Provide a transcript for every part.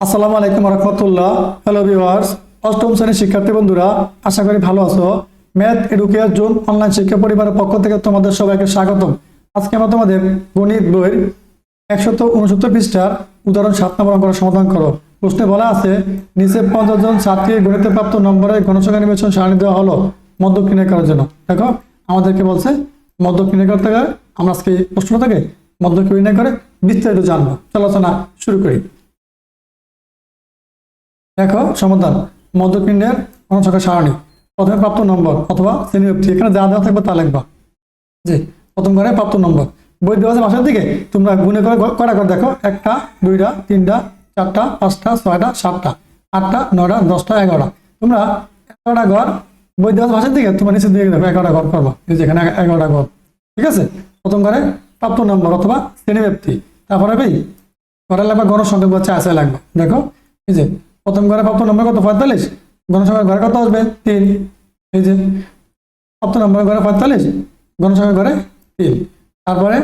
আসসালামু আলাইকুম রহমতুল্লাহ। Hello viewers অষ্টম শ্রেণির শিক্ষার্থী বন্ধুরা, আশা করি ভালো আছো। ম্যাথ এডুকেয়ার জোন অনলাইন শিক্ষা পরিবারের পক্ষ থেকে তোমাদের সবাইকে স্বাগতম। আজকে আমরা তোমাদের গণিত বইয়ের একশত উনসত্তর পৃষ্ঠার উদাহরণ সাত নম্বর অঙ্কের সমাধান করো। প্রশ্নে বলা আছে, নিচে পঞ্চাশ জন ছাত্রীর গণিতে প্রাপ্ত নম্বরে গণসংখ্যা নির্বাচন সারণী দেওয়া হলো মদ্যপ কিনে করার জন্য। দেখো, আমাদেরকে বলছে মদ্যপ কিনে করতে গেলে আমরা আজকে প্রশ্ন থেকে মদ্যপ কিনে করে বিস্তারিত জানব। চলো শুরু করি। দেখো, সমাধান। মধ্যপিণ্ডের গণসংখ্যা সারণী। প্রথমে প্রাপ্ত নম্বর অথবা শ্রেণীব্যক্তি এখানে যা দেওয়া থাকবে তা লিখবা। জি, প্রথম ঘরে প্রাপ্ত নম্বর। বই দেওয়া আছে মাসের দিকে। তোমরা গুনে করে কটা করে দেখো? একটা, দুইটা, তিনটা, চারটা, পাঁচটা, ছয়টা, সাতটা, আটটা, নয়টা, দশটা, এগারোটা। তোমরা এগারোটা ঘর বই দেওয়া মাসের দিকে, তোমরা নিচের দিকে দেখো, এগারোটা ঘর করবা। এই এখানে এগারোটা ঘর। ঠিক আছে? প্রথম ঘরে প্রাপ্ত নম্বর অথবা শ্রেণীব্যক্তি তারপরে ভাই ঘরে লাগবে গণসংখ্যা বলছে আসে লাগবে। দেখো, এই যে প্রথম ঘরে প্রাপ্ত নম্বর কত? পঁয়তাল্লিশ। গণসংখ্যার ঘরে কত আসবে? তিন। এই যে, প্রাপ্ত নম্বর ঘরে পঁয়তাল্লিশ, গণসংখ্যার ঘরে তিন। তারপরে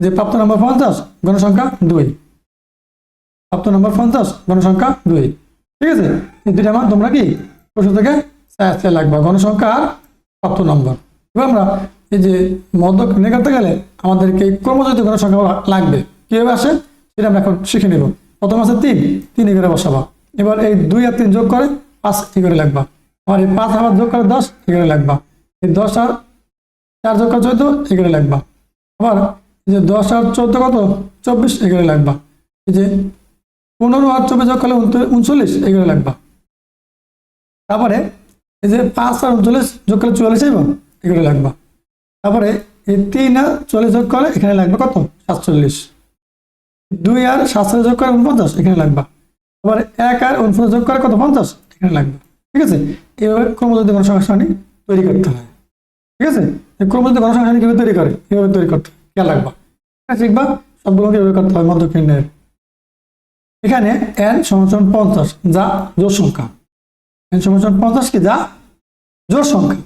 যে প্রাপ্ত নম্বর পঞ্চাশ, গণসংখ্যা দুই। প্রাপ্ত নম্বর পঞ্চাশ, গণসংখ্যা দুই। ঠিক আছে? এই দুইটা মান তোমরা কি প্রশ্ন থেকে চাই লাগবে। গণসংখ্যা আর প্রাপ্ত নম্বর। এবার আমরা এই যে মধ্য নিয়ে করতে গেলে আমাদেরকে ক্রমযুক্ত গণসংখ্যা লাগবে। কীভাবে আসে? সেটা আমরা এখন শিখে নেব। প্রথম আছে তিন তিন এগারো বসাবা। এবার এই দুই আর তিন যোগ করে পাঁচ এগারো লাগবা? আর এই পাঁচ আবার যোগ করে দশ এগারো লাগবা? এই দশ আর চার যোগ করে চোদ্দ এগারো লাগবা? আবার এই যে দশ আর চোদ্দ কত? চব্বিশ এগারো লাগবা? এই যে পনেরো আর চব্বিশ যোগ করলে উনচল্লিশ এগারো লাগবা? তারপরে এই যে পাঁচ আর উনচল্লিশ যোগ করলে চুয়াল্লিশ আইব এগারো লাগবা? তারপরে এই তিন আর চল্লিশ যোগ করে এখানে লাগবে কত? সাতচল্লিশ। দুই আর সাতশো যোগ করে উনপঞ্চাশ এখানে লাগবে। আবার এক আর উনপঞ্চাশ যোগ করে কত? পঞ্চাশ, এখানে লাগবে। ঠিক আছে? এইভাবে ক্রমযুক্ত গণসংখ্যা সারণী তৈরি করতে হয়। ঠিক আছে? এই ক্রমযুক্ত গণসংখ্যা সারণী কীভাবে তৈরি করে? কীভাবে তৈরি করতে হয়। কে লাগবে শিখবা সবগুলোকে এভাবে করতে হয় মধ্যকেন্দ্রের এখানে এন সমান পঞ্চাশ, যা জোর সংখ্যা। এন সমান পঞ্চাশ কি? যা জোর সংখ্যা।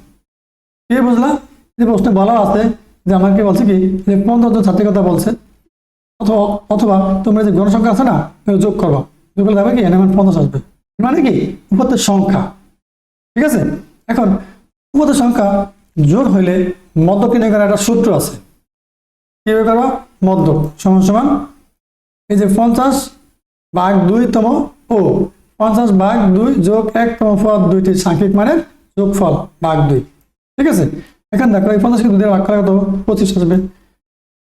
কে বুঝলা? যে প্রশ্নে বলা আছে যে আমাকে বলছে কি, যে পঞ্চাশ ছাত্রীর কথা বলছে। অথবা অথবা তোমরা যে গণসংখ্যা আছে না যোগ করবা। যোগ করলে দেখবে কি? এন এমন পঞ্চাশ আসবে। মানে কি? উপত্যের সংখ্যা। ঠিক আছে? এখন উপত্যের সংখ্যা জোর হইলে মধ্য কিনে একটা সূত্র আছে। কীভাবে করবা? মধ্য সমান সমান, এই যে পঞ্চাশ ভাগ দুইতম ও। পঞ্চাশ ভাগ দুই যোগ একতম পদ দুইটি সাংখ্যিক মানের যোগফল ভাগ দুই। ঠিক আছে? এখন দেখো, এই পঞ্চাশকে দুই দিয়ে ভাগ করা কত? পঁচিশ আসবে।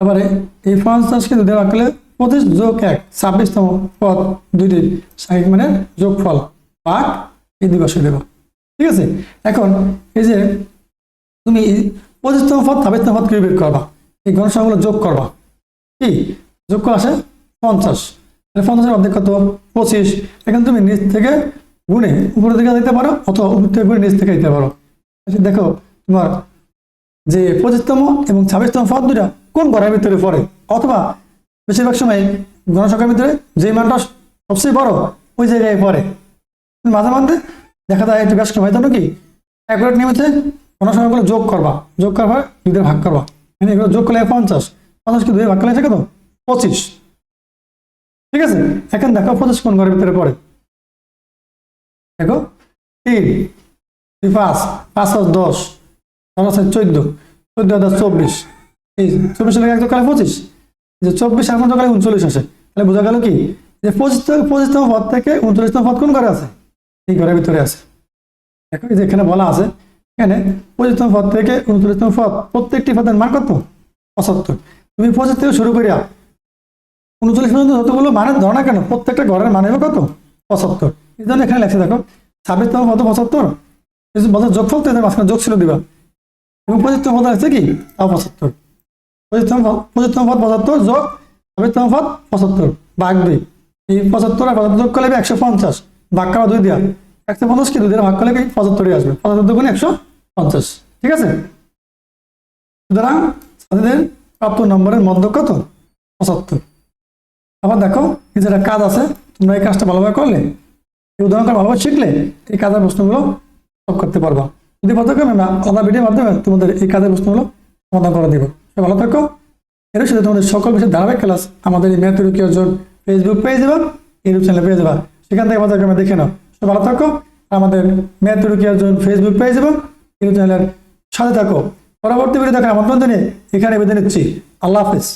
এবারে এই পঞ্চাশকে দুই দিয়ে ভাগ করলে পঁচিশ যোগ এক ছাব্বিশতম পদ দুইটি সাংখ্যিক মানের যোগফল ভাগ এই দুই বসে দেবো। ঠিক আছে? এখন এই যে তুমি পঁচিশতম পদ ছাব্বিশতম পদ বের করবা? এই গণসংখ্যাগুলো যোগ করবা। কি? যোগ করা আসে পঞ্চাশ। তাহলে পঞ্চাশের অর্ধেক কত? পঁচিশ। এখন তুমি নিচ থেকে গুনে উপরের দিকে দিতে পারো অথবা উপর থেকে গুনে নিচ থেকে দিতে পারো। আচ্ছা, দেখো তোমার যে পঁচিশতম এবং ছাব্বিশতম পদ দুটা কোন ঘরের ভিতরে পড়ে? অথবা বেশিরভাগ সময় গণসংখ্যার ভিতরে যে মানটা সবচেয়ে বড়, ওই জায়গায় পড়ে। মাঝে মাঝে দেখা যায় একটু ব্যস্ত হয় জন্য কি? অ্যাকুরেট নিয়মিতে গণসংখ্যাগুলো যোগ করবা। যোগ করবার দুই ভাগ করবা। মানে এগুলো যোগ করলে পঞ্চাশ পঞ্চাশ কি দুই ভাগ করলে আছে কত পঁচিশ। ঠিক আছে? এখন দেখো পঁচিশ কোন ঘরের ভিতরে পড়ে। দেখো, তিন পাঁচ পাঁচ, দশ দশ চোদ্দ চোদ্দ, দশ, চব্বিশ। এই চব্বিশ একদম কালে পঁচিশ? যে চব্বিশ আর কালে উনচল্লিশ আসে। তাহলে বোঝা গেল কি? যে পঁচিশ থেকে পঁচিশতম পদ থেকে উনচল্লিশতম পদ কোন ঘরে আছে? এই ঘরের ভিতরে আছে। দেখো এখানে বলা আছে, এখানে পঁচিশতম পদ থেকে উনচল্লিশতম পদ প্রত্যেকটি পদের মান কত? পঁচাত্তর। তুমি পঁচিশ থেকে শুরু করিয়া উনচল্লিশ পর্যন্ত যতগুলো মানের ধরো কেন, প্রত্যেকটা ঘরের মান হবে কত? পঁচাত্তর। এই জন্য এখানে লেখছে, দেখো, ছাব্বিশতম পদ পঁচাত্তর। বছর যোগফল তো এদের মাঝখানে যোগ ছিল দিবা। এবং পঁচিশতম আছে কি? তাও পঁচাত্তর পঁচিশতম পঁচিশতম পদ পঁচাত্তর যোগ ছাব্বিশতম পদ পঁচাত্তর, ভাগ দুই। এই পঁচাত্তর আর পঁচাত্তর যোগ করলে একশো পঞ্চাশ, ভাগ করা দুই দিয়া। একশো পঞ্চাশ কি, দুই দিয়ে ভাগ করলে পঁচাত্তরই আসবে। পঁচাত্তর দুগুণে একশো পঞ্চাশ, ঠিক আছে? সুতরাং ছাত্রীদের প্রাপ্ত নম্বরের মধ্য কত? পঁচাত্তর। আবার দেখো, এই একটা কাজ আছে, তোমরা এই কাজটা ভালোভাবে করলে, এই উদাহরণটা ভালোভাবে শিখলে, এই কাজের প্রশ্নগুলো সব করতে পারবা। যদি পর্যক্রমে আমরা আলাদা ভিডিওর মাধ্যমে তোমাদের এই কাজের প্রশ্নগুলো সমাধান করে দিব। ভালো থাকো। এর সাথে তোমাদের সকল বিষয়ে ধারাবাহিক ক্লাস আমাদের এই ম্যাথ কেউ ফেসবুক পেয়ে এবং ইউটিউব চ্যানেল পেয়ে যাবা সেখান থেকে আমাদেরকে আমরা দেখে নাও। ভালো থাকো। আমাদের ম্যাথ কেউ জন ফেসবুক পেয়ে যাব ইউটিউব চ্যানেলের সাথে থাকো। পরবর্তী ভিডিও দেখার আমন্ত্রণ জানিয়ে এখানে বেঁধে নিচ্ছি। আল্লাহ হাফিজ।